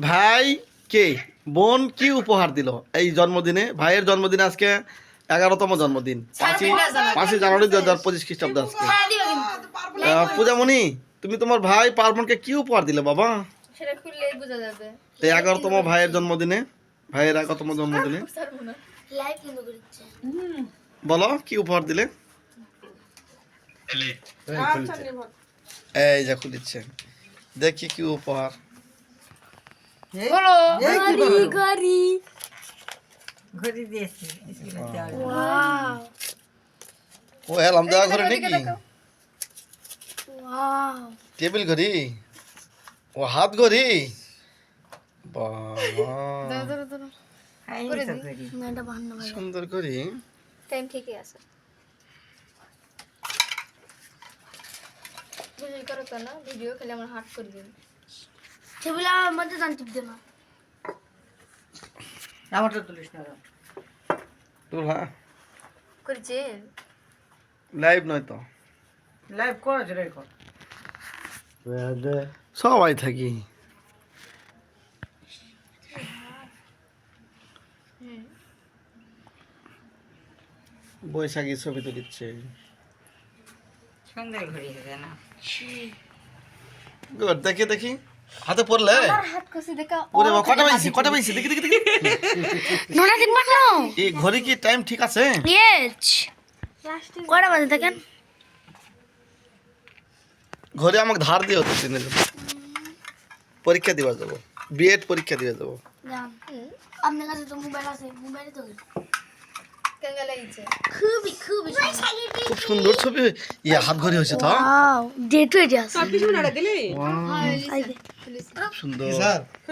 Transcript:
ভাই কে? বোন কি উপহার দিল এই জন্মদিনে? ভাইয়ের জন্মদিনে আজকে এগারোতম জন্মদিন। পাঁচই জানুয়ারি দু হাজার পঁচিশ খ্রিস্টাব্দ আজকে। আহ, পূজামণি তুমি তোমার ভাই পার্বণকে কি উপহার দিলে বাবা? সেটা খুললেই বোঝা যাবে। এই এগারোতম ভাইয়ের জন্মদিনে ভাইয়ের এগারোতম জন্মদিনে। বলো কি উপহার দিলে? এই যা খুলিচ্ছে। দেখি কি উপহার। বলো। ঘড়ি দিয়েছি যাওয়ার জন্য। ওয়াও। ও এলাম দেওয়া ঘরে নাকি? টেবিল ঘড়ি? ও হাত ঘড়ি। ঘড়ি। সুন্দর ঘড়ি। টাইম ঠিকই আছে। ভিডিও করো তো না ভিডিও খেলে আমার হার্ট করে দিন আমার মধ্যে জান টিপ দে না। আমারটা তুলিস না। তোর হ্যাঁ। করেছেন লাইভ নয় তো। লাইভ কর রে কর। সবাই থাকি। বৈশাখী ছবি তুলিচ্ছে সুন্দর না। দেখি দেখি। হাতে পড়লে? হাত কষে দেখা ওরে কটা পাইছি কটা পাইছি দেখি দেখি দেখি। নটা তিন পাঁচ এই ঘড়ি কি টাইম ঠিক আছে? কটা বাজে দেখেন? ঘরে আমাকে ধার দিয়ে হতো দিনের পরীক্ষা দিবা যাব। বিএড পরীক্ষা দিয়ে যাব। আপনার কাছে তো মোবাইল আছে মোবাইলে তো খুবই খুবই খুব সুন্দর ছবি। ইয়ে হাত ঘড়ি হয়েছে তো? ওয়াও ডেট হয়ে আছে Wow, আইগে সুন্দর।